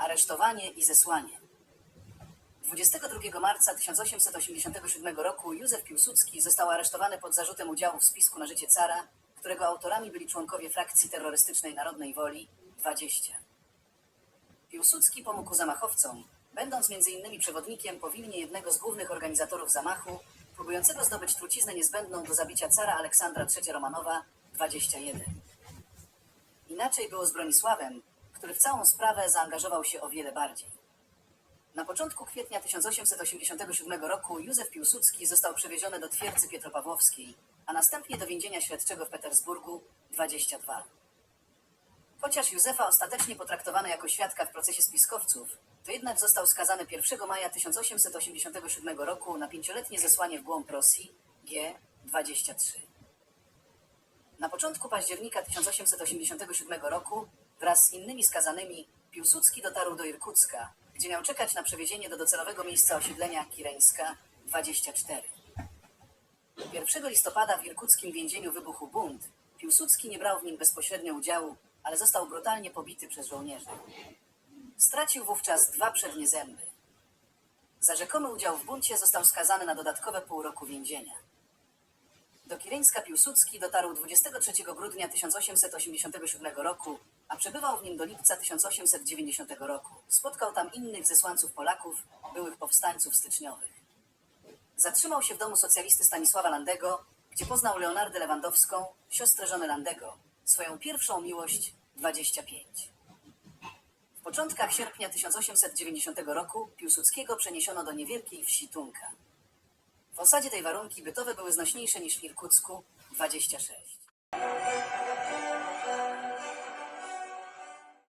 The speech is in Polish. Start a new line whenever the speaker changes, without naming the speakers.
aresztowanie i zesłanie. 22 marca 1887 roku Józef Piłsudski został aresztowany pod zarzutem udziału w spisku na życie cara, którego autorami byli członkowie frakcji terrorystycznej Narodnej Woli 20. Piłsudski pomógł zamachowcom, będąc m.in. przewodnikiem po jednego z głównych organizatorów zamachu, próbującego zdobyć truciznę niezbędną do zabicia cara Aleksandra III Romanowa 21. Inaczej było z Bronisławem, który w całą sprawę zaangażował się o wiele bardziej. Na początku kwietnia 1887 roku Józef Piłsudski został przewieziony do twierdzy Pietropawłowskiej, a następnie do więzienia śledczego w Petersburgu 22. Chociaż Józefa ostatecznie potraktowano jako świadka w procesie spiskowców, to jednak został skazany 1 maja 1887 roku na pięcioletnie zesłanie w głąb Rosji G23. Na początku października 1887 roku wraz z innymi skazanymi Piłsudski dotarł do Irkucka, gdzie miał czekać na przewiezienie do docelowego miejsca osiedlenia Kireńska 24. 1 listopada w irkuckim więzieniu wybuchł bunt. Piłsudski nie brał w nim bezpośrednio udziału, ale został brutalnie pobity przez żołnierzy. Stracił wówczas dwa przednie zęby. Za rzekomy udział w buncie został skazany na dodatkowe pół roku więzienia. Do Kireńska Piłsudski dotarł 23 grudnia 1887 roku, a przebywał w nim do lipca 1890 roku. Spotkał tam innych zesłańców Polaków, byłych powstańców styczniowych. Zatrzymał się w domu socjalisty Stanisława Landego, gdzie poznał Leonardę Lewandowską, siostrę żony Landego, swoją pierwszą miłość 25. W początkach sierpnia 1890 roku Piłsudskiego przeniesiono do niewielkiej wsi Tunka. W osadzie tej warunki bytowe były znośniejsze niż w Irkucku 26.